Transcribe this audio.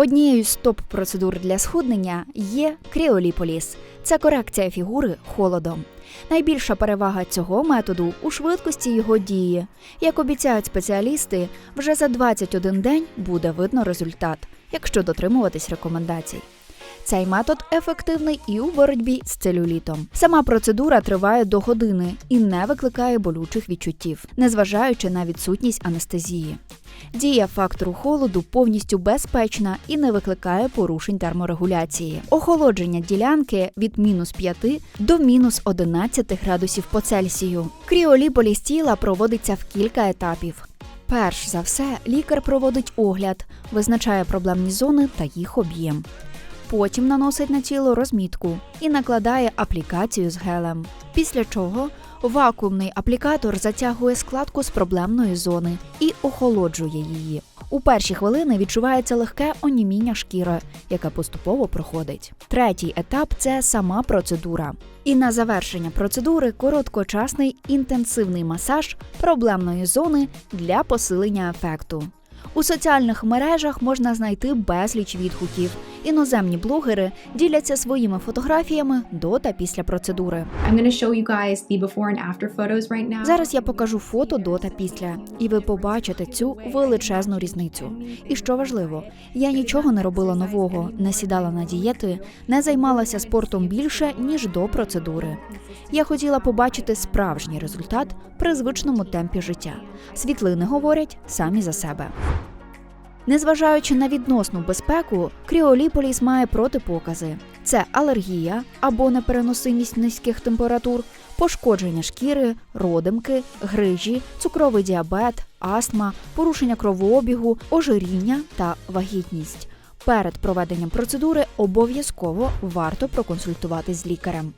Однією з топ-процедур для схуднення є кріоліполіс. Це корекція фігури холодом. Найбільша перевага цього методу у швидкості його дії. Як обіцяють спеціалісти, вже за 21 день буде видно результат, якщо дотримуватись рекомендацій. Цей метод ефективний і у боротьбі з целюлітом. Сама процедура триває до години і не викликає болючих відчуттів, незважаючи на відсутність анестезії. Дія фактору холоду повністю безпечна і не викликає порушень терморегуляції. Охолодження ділянки від мінус 5 до мінус 11 градусів по Цельсію. Кріоліполіз тіла проводиться в кілька етапів. Перш за все, лікар проводить огляд, визначає проблемні зони та їх об'єм. Потім наносить на тіло розмітку і накладає аплікацію з гелем. Після чого вакуумний аплікатор затягує складку з проблемної зони і охолоджує її. У перші хвилини відчувається легке оніміння шкіри, яке поступово проходить. Третій етап це сама процедура. І на завершення процедури короткочасний інтенсивний масаж проблемної зони для посилення ефекту. У соціальних мережах можна знайти безліч відгуків. Іноземні блогери діляться своїми фотографіями до та після процедури. Right now. Зараз я покажу фото до та після, і ви побачите цю величезну різницю. І що важливо, я нічого не робила нового, не сідала на дієти, не займалася спортом більше ніж до процедури. Я хотіла побачити справжній результат при звичному темпі життя. Світлини говорять самі за себе. Незважаючи на відносну безпеку, кріоліполіс має протипокази: це алергія або непереносимість низьких температур, пошкодження шкіри, родимки, грижі, цукровий діабет, астма, порушення кровообігу, ожиріння та вагітність. Перед проведенням процедури обов'язково варто проконсультуватись з лікарем.